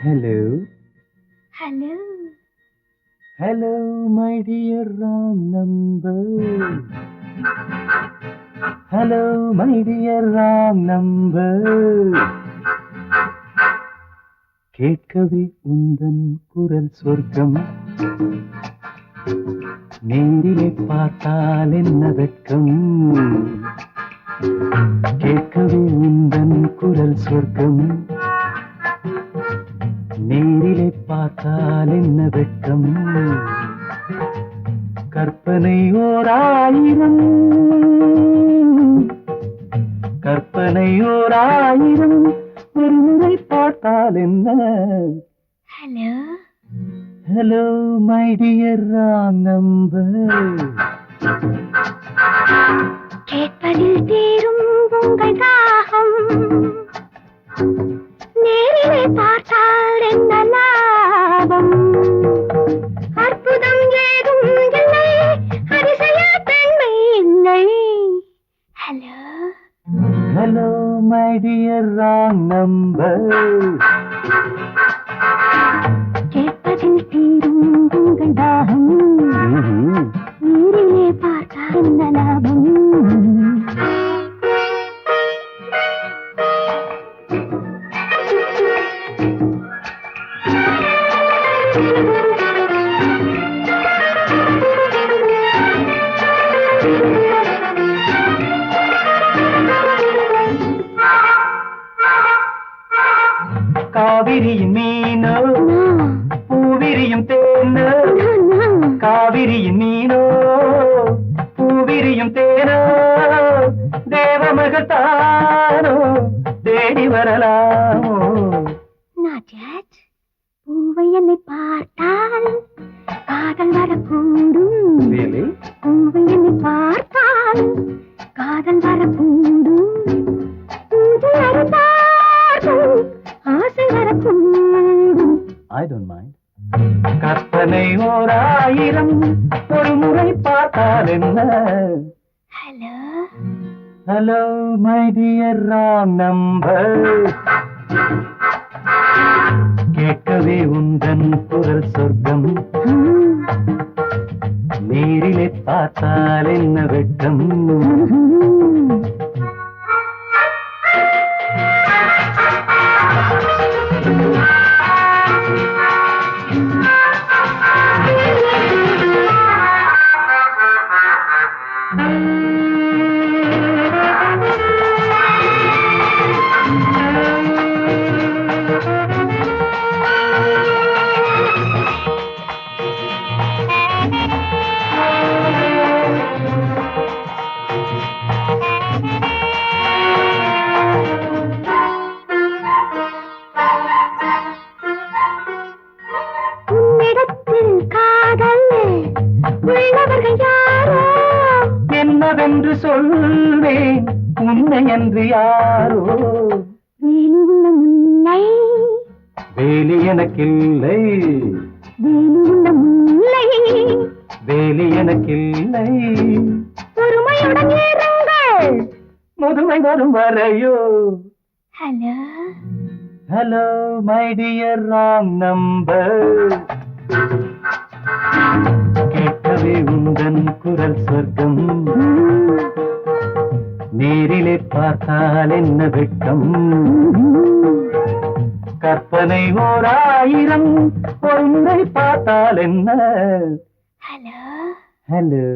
Hello. Hello. Hello, my dear wrong number. Hello, my dear wrong number. கேட்கவே உந்தன் குரல் சொர்க்கம் நேரிலே பார்த்தால் என்ன வெட்கம் கேட்கவே உந்தன் குரல் சொர்க்கம் நேரிலே பார்த்தால் என்ன வெட்கம்? கற்பனை ஓர் ஆயிரம் கற்பனை ஓர் ஆயிரம் ஒரு முறை பார்த்தால் என்ன. Hello my dear wrong number. Hello hello my dear wrong number கேட்பதில் தீரும் உங்கள் தாகம் நேரிலே பார்த்தால் என்ன லாபம் காவிரியின் மீனோ பூவிரியும் தேனோ காவிரியின் மீனோ பூவிரியும் தேனோ தேவமகத்தானோ தேடி வரலாமோ நாஜத் பூவை என்னை பார்த்தால் காதல் வரக்கூடும் don't mind. கற்பனை ஓர் ஆயிரம் ஒரு முறை பார்த்தால் என்ன? Hello hello my dear wrong number கேட்கவே உந்தன் குரல் சொர்க்கம். நேரிலே பார்த்தால் என்ன வெட்கம்? உள்ளவர்கள் யாரோ? என்னவென்று சொல்வேன்? உன்னை என்று யாரோ? வேலி உள்ள முல்லை வேலி எனக்கில்லை. முல்லை வேலி எனக்கில்லை. பொறுமையுடன் முதுமை வரும் வரையோ? Hello. Hello my dear wrong number. குரல் சொர்க்கம். நேரிலே பார்த்தால் என்ன வெட்கம்? கற்பனை ஓர் ஆயிரம் ஒன்றை பார்த்தால் என்ன? Hello hello